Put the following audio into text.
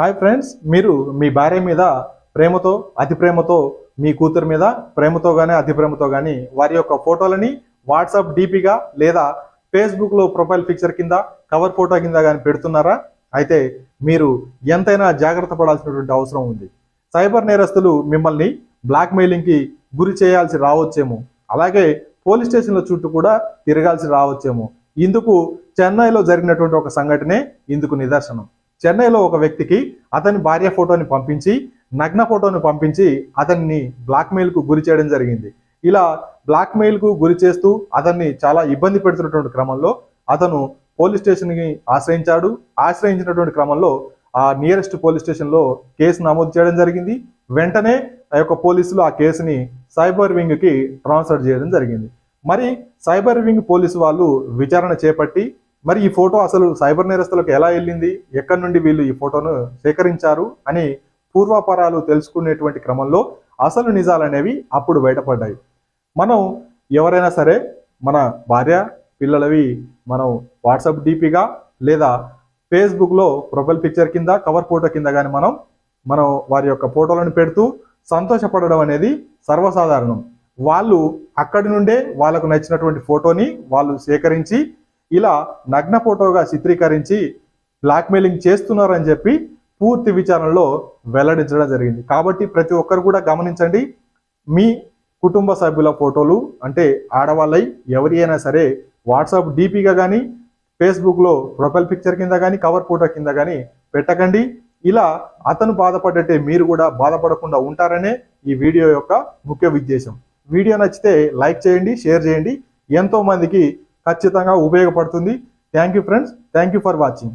Hi friends మీరు మీ భార్య మీద ప్రేమతో అతి ప్రేమతో మీ కూతురు మీద ప్రేమతో కానీ అతి ప్రేమతో కానీ వారి యొక్క ఫోటోలని వాట్సాప్ డీపీగా లేదా ఫేస్బుక్లో ప్రొఫైల్ పిక్చర్ కింద కవర్ ఫోటో కింద కానీ పెడుతున్నారా? అయితే మీరు ఎంతైనా జాగ్రత్త పడాల్సినటువంటి అవసరం ఉంది. సైబర్ నేరస్తులు మిమ్మల్ని బ్లాక్మెయిలింగ్కి గురి చేయాల్సి రావచ్చేమో. అలాగే పోలీస్ స్టేషన్ల చుట్టూ కూడా తిరగాల్సి రావచ్చేమో. ఇందుకు చెన్నైలో జరిగినటువంటి ఒక సంఘటనే ఇందుకు నిదర్శనం. చెన్నైలో ఒక వ్యక్తికి అతని భార్య ఫోటోని పంపించి నగ్న ఫోటోని పంపించి అతన్ని బ్లాక్మెయిల్కు గురి చేయడం జరిగింది. ఇలా బ్లాక్మెయిల్కు గురి చేస్తూ అతన్ని చాలా ఇబ్బంది పెడుతున్నటువంటి క్రమంలో అతను పోలీస్ స్టేషన్కి ఆశ్రయించాడు. ఆశ్రయించినటువంటి క్రమంలో ఆ నియరెస్ట్ పోలీస్ స్టేషన్లో కేసు నమోదు చేయడం జరిగింది. వెంటనే ఆ యొక్క పోలీసులు ఆ కేసుని సైబర్ వింగ్కి ట్రాన్స్ఫర్ చేయడం జరిగింది. మరి సైబర్ వింగ్ పోలీసు వాళ్ళు విచారణ చేపట్టి మరి ఈ ఫోటో అసలు సైబర్ నేరస్తులకు ఎలా వెళ్ళింది? ఎక్కడి నుండి వీళ్ళు ఈ ఫోటోను సేకరించారు? అని పూర్వాపరాలు తెలుసుకునేటువంటి క్రమంలో అసలు నిజాలు అనేవి అప్పుడు బయటపడ్డాయి. మనం ఎవరైనా సరే మన భార్య పిల్లలవి మనం వాట్సాప్ డీపీగా లేదా ఫేస్బుక్లో ప్రొఫైల్ పిక్చర్ కింద కవర్ ఫోటో కింద కానీ మనం మనం వారి యొక్క ఫోటోలను పెడుతూ సంతోషపడడం అనేది సర్వసాధారణం. వాళ్ళు అక్కడి నుండే వాళ్ళకు నచ్చినటువంటి ఫోటోని వాళ్ళు సేకరించి ఇలా నగ్న ఫోటోగా చిత్రీకరించి బ్లాక్మెయిలింగ్ చేస్తున్నారని చెప్పి పూర్తి విచారణలో వెల్లడించడం జరిగింది. కాబట్టి ప్రతి ఒక్కరు కూడా గమనించండి మీ కుటుంబ సభ్యుల ఫోటోలు అంటే ఆడవాళ్ళై ఎవరి అయినా సరే వాట్సాప్ డీపీగా కానీ ఫేస్బుక్లో ప్రొఫైల్ పిక్చర్ కింద కానీ కవర్ ఫోటో కింద కానీ పెట్టకండి. ఇలా అతను బాధపడ్డట్టే మీరు కూడా బాధపడకుండా ఉంటారనే ఈ వీడియో యొక్క ముఖ్య ఉద్దేశం. వీడియో నచ్చితే లైక్ చేయండి షేర్ చేయండి. ఎంతో మందికి ఖచ్చితంగా ఉపయోగపడుతుంది. Thank you friends thank you for watching